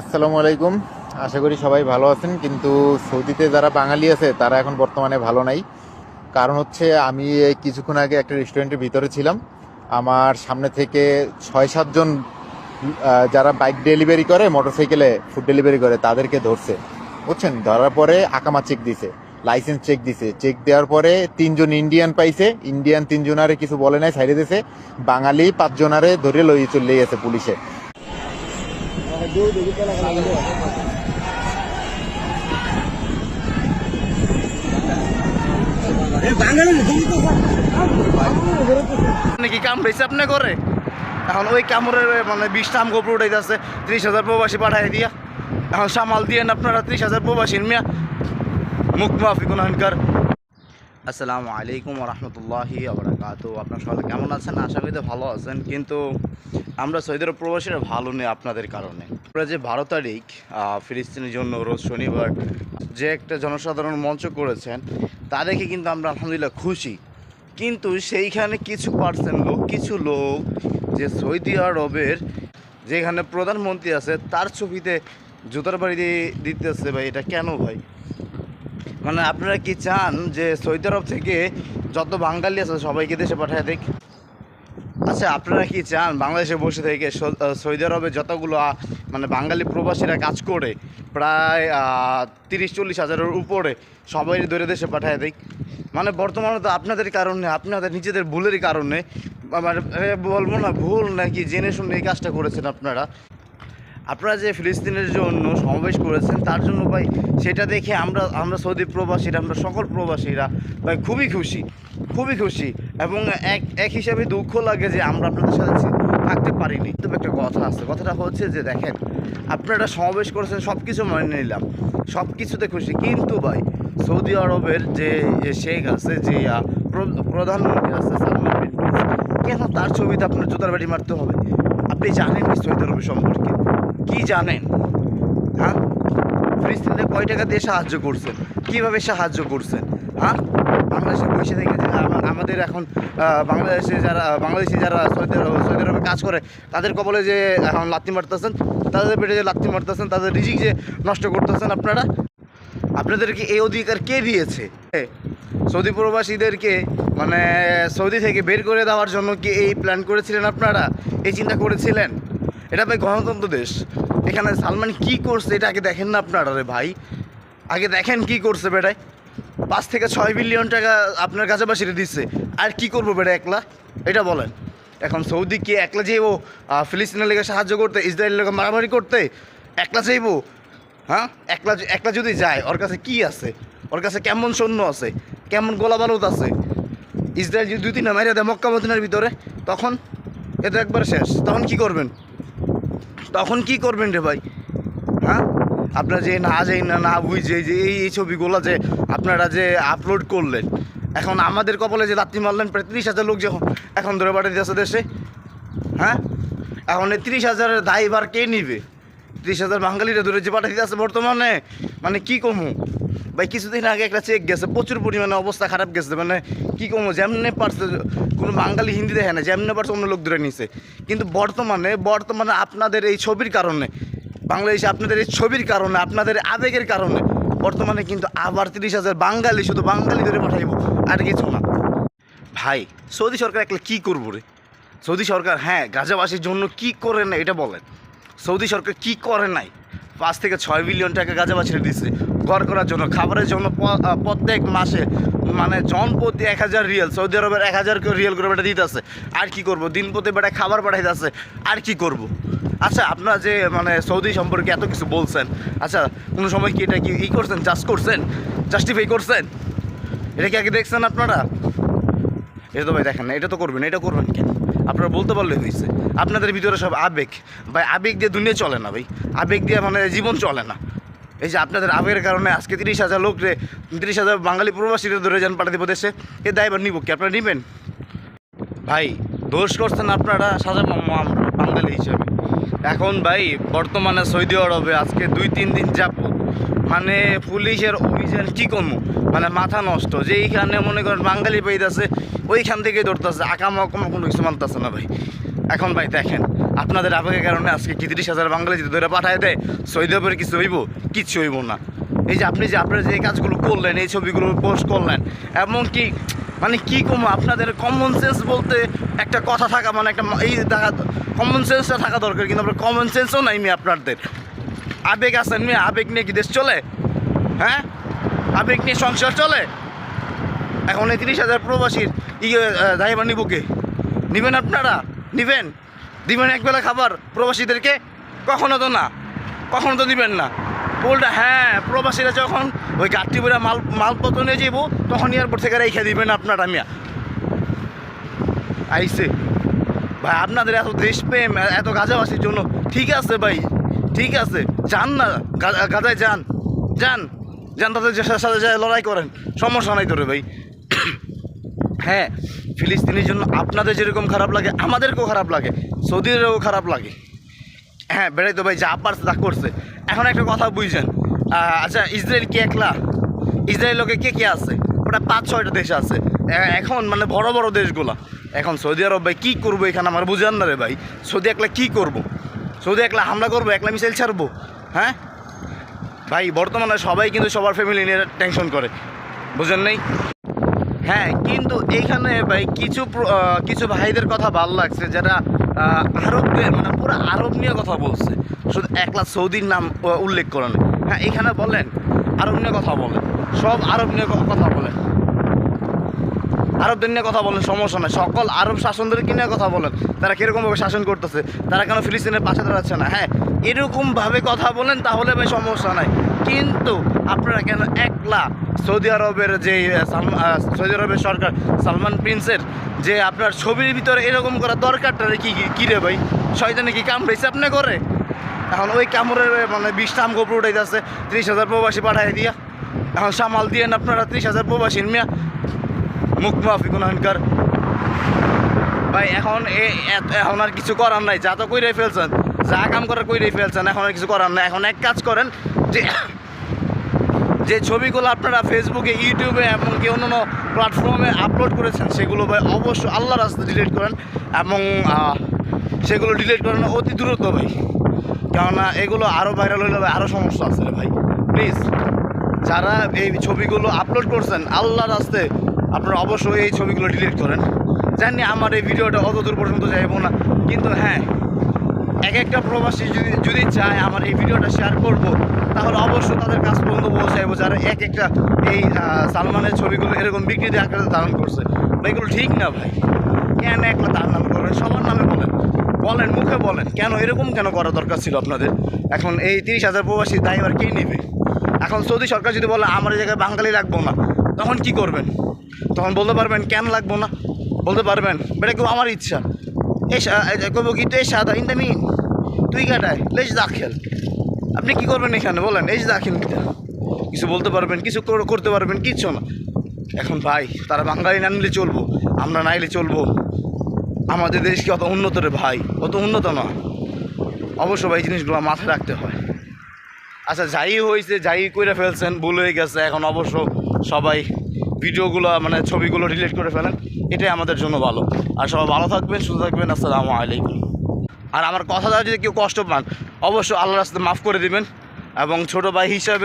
আসসালামু আলাইকুম। আশা করি সবাই ভালো আছেন, কিন্তু সৌদিতে যারা বাঙালি আছে, তারা এখন বর্তমানে ভালো নাই। কারণ হচ্ছে আমি কিছুক্ষণ আগে একটা রেস্টুরেন্টের ভিতরে ছিলাম। আমার সামনে থেকে ছয় সাতজন যারা বাইক ডেলিভারি করে, মোটরসাইকেলে ফুড ডেলিভারি করে, তাদেরকে ধরছে। বুঝছেন? ধরার পরে আকামা চেক দিছে লাইসেন্স চেক দিছে। চেক দেওয়ার পরে তিনজন ইন্ডিয়ান পাইছে। ইন্ডিয়ান তিনজনারে কিছু বলে নাই সাইডে দিছে। বাঙালি পাঁচজনারে ধরে লই চলে গেছে পুলিশে। নাকি কাম রয়েছে আপনি করে? এখন ওই কামড়ের মানে বিশটা আম গোপর উঠাইতেছে ত্রিশ হাজার প্রবাসী পাঠাই দিয়া। এখন সামাল দিয়েন আপনারা ত্রিশ হাজার প্রবাসীর মিয়া। মুখ মাফি কোন হানকার আসসালামু আলাইকুম রহমতুল্লাহি আবরাকাত আপনার সবাই কেমন আছেন? আশা করি ভালো আছেন। কিন্তু আমরা সৌদির প্রবাসীরা ভালো নেই আপনাদের কারণে। আমরা যে বারো তারিখ ফিলিস্তিনের জন্য রোজ শনিবার যে একটা জনসাধারণ মঞ্চ করেছেন, তা দেখে কিন্তু আমরা আলহামদুলিল্লাহ খুশি। কিন্তু সেইখানে কিছু পার্সেন্ট লোক, কিছু লোক যে সৌদি আরবের যেখানে প্রধানমন্ত্রী আছে, তার ছবিতে জুতার বাড়ি দিতেছে ভাই, এটা কেন ভাই? মানে আপনারা কি চান যে সৌদি আরব থেকে যত বাঙালি আছে সবাইকে দেশে পাঠায় দেখ আচ্ছা আপনারা কি চান বাংলাদেশে বসে থেকে সৌদি আরবে যতগুলো মানে বাঙালি প্রবাসীরা কাজ করে, প্রায় তিরিশ, চল্লিশ হাজারের উপরে সবাই ধরে দেশে পাঠায় দেখ মানে বর্তমানে তো আপনাদের কারণে, আপনাদের নিজেদের ভুলেরই কারণে মানে বলব না, ভুল নাকি জেনে শুনে এই কাজটা করেছেন আপনারা? আপনারা যে ফিলিস্তিনের জন্য সমাবেশ করেছেন, তার জন্য ভাই সেটা দেখে আমরা আমরা সৌদি প্রবাসীরা আমরা সকল প্রবাসীরা ভাই খুবই খুশি খুবই খুশি এবং এক এক হিসাবে দুঃখ লাগে যে আমরা আপনাদের সাথে থাকতে পারিনি। তবে একটা কথা আছে, কথাটা হচ্ছে যে দেখেন, আপনারা সমাবেশ করেছেন সব কিছু মেনে নিলাম সব কিছুতে খুশি। কিন্তু ভাই, সৌদি আরবের যে শেখ আছে, যে প্রধানমন্ত্রী আছে, সালমান বিন কেন তার ছবিতে আপনার জুতার বাড়ি মারতে হবে? আপনি জানেন সৌদি আরবের সম্পর্কে? কি জানেন? হ্যাঁ? ফিলিস্তিনে কয় টাকা দিয়ে সাহায্য করছেন কীভাবে সাহায্য করছেন হ্যাঁ? বাংলাদেশে বসে থেকে আমাদের এখন বাংলাদেশে যারা, বাংলাদেশি যারা সৌদি আরব, সৌদি আরবে কাজ করে, তাদের কবলে যে এখন লাত্তি মারতেছেন, তাদের পেটে যে লাত্তি মারতেছেন, তাদের রিজিক যে নষ্ট করতেছেন আপনারা? আপনাদেরকে এই অধিকার কে দিয়েছে? সৌদি প্রবাসীদেরকে মানে সৌদি থেকে বের করে দেওয়ার জন্য কি এই প্ল্যান করেছিলেন আপনারা? এই চিন্তা করেছিলেন? এটা ভাই গণতন্ত্র দেশ। এখানে সালমান কি করছে এটা আগে দেখেন না আপনারা রে ভাই। আগে দেখেন কি করছে বেটায় পাঁচ থেকে ছয় বিলিয়ন টাকা আপনার কাছে কাছাপাশিতে দিচ্ছে। আর কি করব বেটা একলা? এটা বলেন। এখন সৌদি কি একলা যাইবো? ফিলিস্তিনের লেগে সাহায্য করতে, ইসরায়েলের লেগে মারামারি করতে? একলা যাইবো? হ্যাঁ? একলা একলা যদি যায়, ওর কাছে কি আছে? ওর কাছে কেমন সৈন্য আছে? কেমন গোলা বারুদ আছে? ইসরায়েল যদি দুই তিনটা মাইরা দেয় মক্কা মদিনার ভিতরে, তখন এটা একবার শেষ। তখন কি করবেন? তখন কি করবেন রে ভাই? হ্যাঁ? আপনার যে না যাই না না বুঝে যে এই এই ছবিগুলো যে আপনারা যে আপলোড করলেন, এখন আমাদের কপালে যে লাত্তি মারলেন প্রায় তিরিশ হাজার লোক যখন এখন ধরে পাঠিয়ে দিয়েছে দেশে হ্যাঁ? এখন এই তিরিশ হাজারের দায়ভার কে নিবে? তিরিশ হাজার বাঙালিরা ধরে যে পাঠিয়ে দিয়েছে বর্তমানে মানে কি কমু? ভাই, কিছুদিন আগে একটা চেক গেছে, প্রচুর পরিমাণে অবস্থা খারাপ গেছে মানে কি কমু, যেমনে পারছে, কোনো বাঙালি হিন্দি দেখে না, যেমনে পারছে অন্য লোক ধরে নিছে। কিন্তু বর্তমানে বর্তমানে আপনাদের এই ছবির কারণে, বাংলাদেশে আপনাদের এই ছবির কারণে, আপনাদের আবেগের কারণে, বর্তমানে কিন্তু আবার তিরিশ হাজার বাঙালি শুধু বাঙালি ধরে পাঠাইব, আর কিছু না। ভাই, সৌদি সরকার একলা কী করব রে? সৌদি সরকার হ্যাঁ গাজাবাসীর জন্য কি করে না এটা বলেন। সৌদি সরকার কি করে নাই? পাঁচ থেকে ছয় বিলিয়ন টাকা গাজাবাসীরা দিচ্ছে ঘর করার জন্য, খাবারের জন্য প্রত্যেক মাসে মানে জন প্রতি এক হাজার রিয়েল সৌদি আরবের এক হাজার রিয়েল করে বেটা দিতেছে। আর কি করব? দিন প্রতি বেটা খাবার পাঠাইতেছে, আর কি করব? আচ্ছা আপনারা যে মানে সৌদি সম্পর্কে এত কিছু বলছেন আচ্ছা কোনো সময় কি এটা কি ই করছেন জাস্ট করছেন? জাস্টিফাই করছেন? এটা কি আগে দেখছেন আপনারা? এটা তো ভাই, দেখেন না, এটা তো করবেন, এটা করবেন কেন? আপনারা বলতে পারলে হয়েছে আপনাদের ভিতরে সব আবেগ। ভাই, আবেগ দিয়ে দুনিয়া চলে না ভাই। আবেগ দিয়ে মানে জীবন চলে না। এই যে আপনাদের আবেগের কারণে আজকে তিরিশ হাজার লোক রে, তিরিশ হাজার বাঙালি প্রবাসীরা ধরে যান পাঠাতে দেশে এ দায়বার নিব কি? আপনারা নেবেন? ভাই, দোষ করছেন আপনারা, সাজা বাঙালি হিসেবে। এখন ভাই, বর্তমানে সৌদি আরবে আজকে দুই তিন দিন যাব মানে পুলিশের অভিযান কী করব? মানে মাথা নষ্ট, যে এইখানে মনে করেন বাঙালি পাইতেছে ওইখান থেকে ধরতেছে আকামা অকমা কোনো কিছু মানতেছে না ভাই। এখন ভাই দেখেন আপনাদের আবেগের কারণে আজকে কি তিরিশ হাজার বাঙালি যদি ধরে পাঠায় দেয়, সৌদি কিছু হইব? কিচ্ছু হইব না। এই যে আপনি যে আপনারা যে কাজগুলো করলেন, এই ছবিগুলো পোস্ট করলেন, এমনকি মানে কি কম আপনাদের কমন সেন্স বলতে একটা কথা থাকা মানে একটা এই থাকা কমন সেন্সটা থাকা দরকার, কিন্তু আপনার কমন সেন্সও নাই মি আপনাদের। আবেগ আছেন মেয়ে, আবেগ নিয়ে কি দেশ চলে? হ্যাঁ? আবেগ নিয়ে সংসার চলে? এখন এই তিরিশ হাজার প্রবাসীর ইয়ে দায়বার নিব কে? নিবেন আপনারা? নিবেন? দিবেন একবেলা খাবার প্রবাসীদেরকে? কখনো তো না। কখনো তো দিবেন না। উল্টা হ্যাঁ প্রবাসীরা যখন ওই গাড়টি বেড়া মাল, মালপত্র নিয়ে যাব তখন এয়ারপোর্ট থেকে রেখে দিবেন আপনারা মিয়া। আইসে ভাই, আপনাদের এত দেশপ্রেম এত গাজাবাসির জন্য। ঠিক আছে ভাই, ঠিক আছে। যান না, গা- গাজায় যান। যান। যান, তাদের সাথে লড়াই করেন। সমস্যা নাই তোরে ভাই। হ্যাঁ ফিলিস্তিনের জন্য আপনাদের যেরকম খারাপ লাগে, আমাদেরকেও খারাপ লাগে, সৌদিদেরও খারাপ লাগে। হ্যাঁ বেড়াই তো ভাই, যা পারছে তা করছে। এখন একটা কথা বুঝছেন আচ্ছা ইসরায়েল কি একলা? ইসরায়েল লোকে কে কে আছে? ওটা পাঁচ, ছয়টা দেশ আছে। এখন মানে বড় বড় দেশগুলা। এখন সৌদি আরব ভাই, কী করব এখানে আমার বুঝান না রে ভাই। সৌদি একলা কী করব? সৌদি একলা হামলা করব, একলা মিসাইল ছাড়বো? হ্যাঁ? ভাই, বর্তমানে সবাই কিন্তু সবার ফ্যামিলি নিয়ে টেনশন করে। বুঝেন নেই? হ্যাঁ কিন্তু এইখানে ভাই কিছু কিছু ভাইদের কথা ভালো লাগছে যারা আরবদের মানে পুরো আরব নিয়ে কথা বলছে। শুধু একলা সৌদির নাম উল্লেখ করেন। হ্যাঁ এখানে বলেন, আরব নিয়ে কথা বলেন। সব আরব নিয়ে কথা বলেন। আরবদের নিয়ে কথা বলেন, সমস্যা নাই। সকল আরব শাসনদের কি নিয়ে কথা বলেন। তারা কীরকমভাবে শাসন করতেছে? তারা কেন ফিলিস্তিনের পাশে দাঁড়াচ্ছে না? হ্যাঁ এরকমভাবে কথা বলেন, তাহলে ভাই সমস্যা নাই। কিন্তু আপনারা কেন একলা সৌদি আরবের যে সৌদি আরবের সরকার সালমান প্রিন্সের যে আপনার ছবির ভিতরে এরকম করা দরকারটা কি কি রে ভাই? শয়তানে কি কামড়াইছে আপনি করে এখন ওই কামড়ের মানে বিষটা আমগো উপরে উঠাইতেছে, ত্রিশ হাজার প্রবাসী পাঠাই দিয়া। এখন সামাল দিয়েন আপনারা ত্রিশ হাজার প্রবাসীর মিয়া। মুখ মাফি গুণাহানকার ভাই, এখন এখন আর কিছু করার নাই, যা তো কইরাই ফেলছেন। যা কাম করার কইরাই ফেলছেন, এখন কিছু করার নাই। এখন এক কাজ করেন, যে যে ছবিগুলো আপনারা ফেসবুকে ইউটিউবে এমনকি অন্যান্য প্ল্যাটফর্মে আপলোড করেছেন, সেগুলো ভাই অবশ্যই আল্লাহর রাস্তা ডিলিট করেন এবং সেগুলো ডিলিট করেন অতি দ্রুত ভাই। কেননা এগুলো আরও ভাইরাল হলে ভাই আরও সমস্যা রে ভাই। প্লিজ যারা এই ছবিগুলো আপলোড করছেন, আল্লাহর রাস্তে আপনারা অবশ্যই এই ছবিগুলো ডিলিট করেন। জানি আমার এই ভিডিওটা অত দূর পর্যন্ত যাইবো না, কিন্তু হ্যাঁ একটা প্রবাসী যদি যদি চায় আমার এই ভিডিওটা শেয়ার করব তাহলে অবশ্যই তাদের কাছ পর্যন্ত পৌঁছাইবো যারা এক একটা এই সালমানের ছবিগুলো এরকম বিকৃতি আকারে ধারণ করছে। ভাই, এগুলো ঠিক না ভাই? কেন একলা তার নামে করবেন সবার নামে বলেন। বলেন মুখে বলেন। কেন এরকম কেন করা দরকার ছিল আপনাদের? এখন এই তিরিশ হাজার প্রবাসী দায়বার কে নেবে? এখন সৌদি সরকার যদি বলে আমার জায়গায় বাঙালি লাগবো না তখন কি করবেন? তখন বলতে পারবেন কেন লাগবো না? বলতে পারবেন বেটা কেউ আমার ইচ্ছা। এই কব কি তুই সাদা ইন দ্য মিন। তুই কাটায়, লেজ দাখেল আপনি কি করবেন এখানে? বলেন এই যে দাখিল কিছু বলতে পারবেন, কিছু করতে পারবেন, কিচ্ছু না। এখন ভাই, তারা বাঙালি না নিলে চলবো, আমরা নাইলে চলবো। আমাদের দেশ কি অত উন্নত রে ভাই? অত উন্নত না। অবশ্য ভাই জিনিসগুলো মাথায় রাখতে হয়। আচ্ছা যাই হয়েছে, যাই করে ফেলছেন, ভুল হয়ে গেছে। এখন অবশ্য সবাই ভিডিওগুলো মানে ছবিগুলো ডিলিট করে ফেলেন। এটাই আমাদের জন্য ভালো। আর সবাই ভালো থাকবেন, সুস্থ থাকবেন। আসসালামু আলাইকুম। আর আমার কথা দ্বারা যদি কেউ কষ্ট পান, অবশ্যই আল্লাহর রাস্তা মাফ করে দেবেন এবং ছোট ভাই হিসাবে